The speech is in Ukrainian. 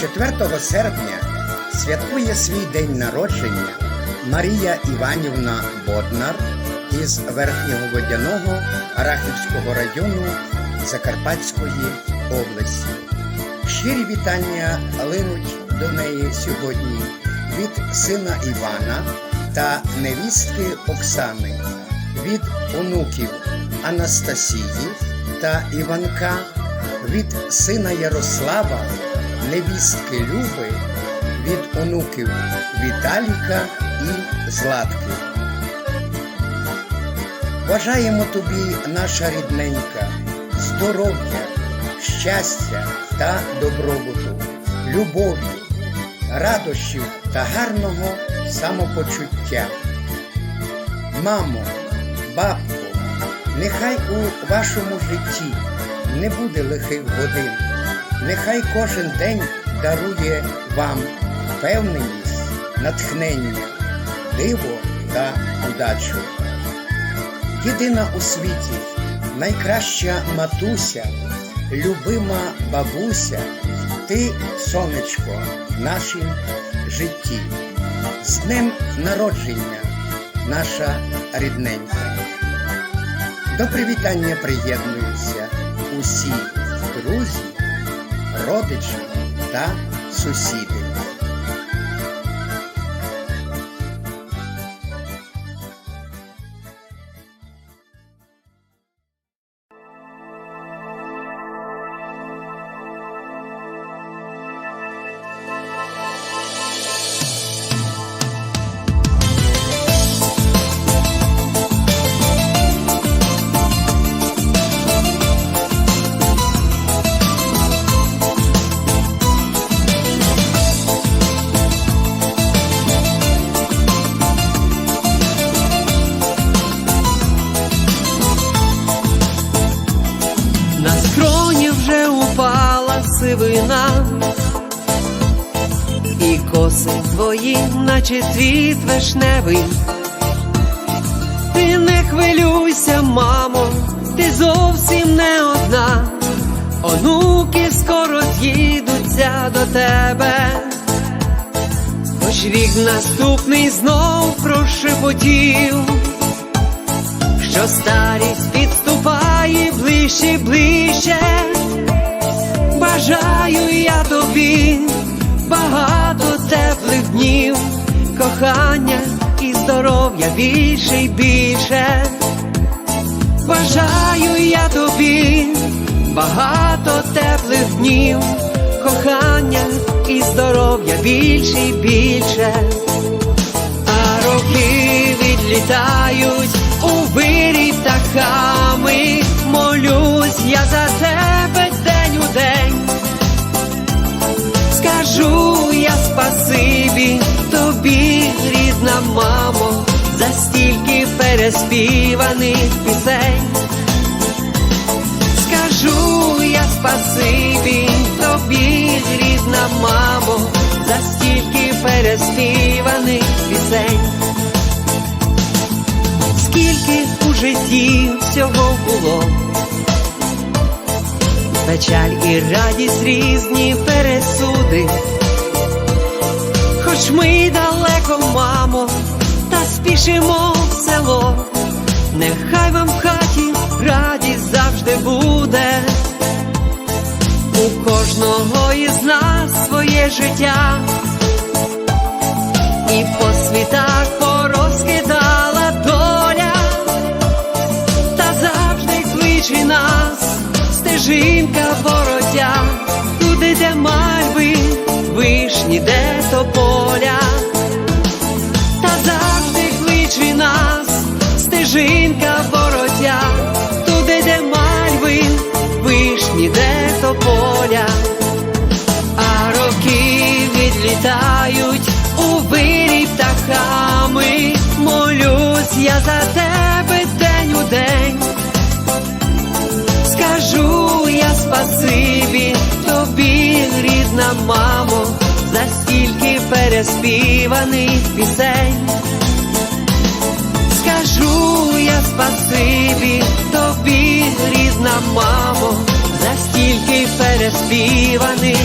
4 серпня святкує свій день народження Марія Іванівна Боднар із Верхнього Водяного Арахівського району Закарпатської області. Щирі вітання линуть до неї сьогодні від сина Івана та невістки Оксани, від онуків Анастасії та Іванка, від сина Ярослава, невістки Люби, від онуків Віталіка і Златки. Бажаємо тобі, наша рідненька, здоров'я, щастя та добробуту, любові, радощів та гарного самопочуття. Мамо, бабко, нехай у вашому житті не буде лихих годин, нехай кожен день дарує вам впевненість, натхнення, диво та удачу. Єдина у світі, найкраща матуся, любима бабуся, ти, сонечко, в нашім житті. З днем народження, наша рідненька. До привітання приєднуються усі друзі, родичі та сусіди. Сивина, і коси твої, наче цвіт вишневий. Ти не хвилюйся, мамо, ти зовсім не одна. Онуки скоро з'їдуться до тебе. Хоч рік наступний знов прошепотів що старість підступає ближче, ближче. Бажаю я тобі багато теплих днів, кохання і здоров'я більше й більше. Бажаю я тобі багато теплих днів, кохання і здоров'я більше й більше а роки відлітають у вирій птахами. Молюсь я за Скажу я спасибі тобі, рідна мамо, за стільки переспіваних пісень. Скажу я спасибі тобі, рідна мамо, за стільки переспіваних пісень. Скільки у житті всього було, печаль і радість різні пересуди. Хоч ми далеко, мамо, та спішимо в село, нехай вам в хаті радість завжди буде. У кожного із нас своє життя, і по світах стежинка бородя, туди, де мальви, вишні, де спасибі тобі, рідна мамо, за стільки переспіваних пісень. Скажу я спасибі тобі, рідна мамо, за стільки переспіваних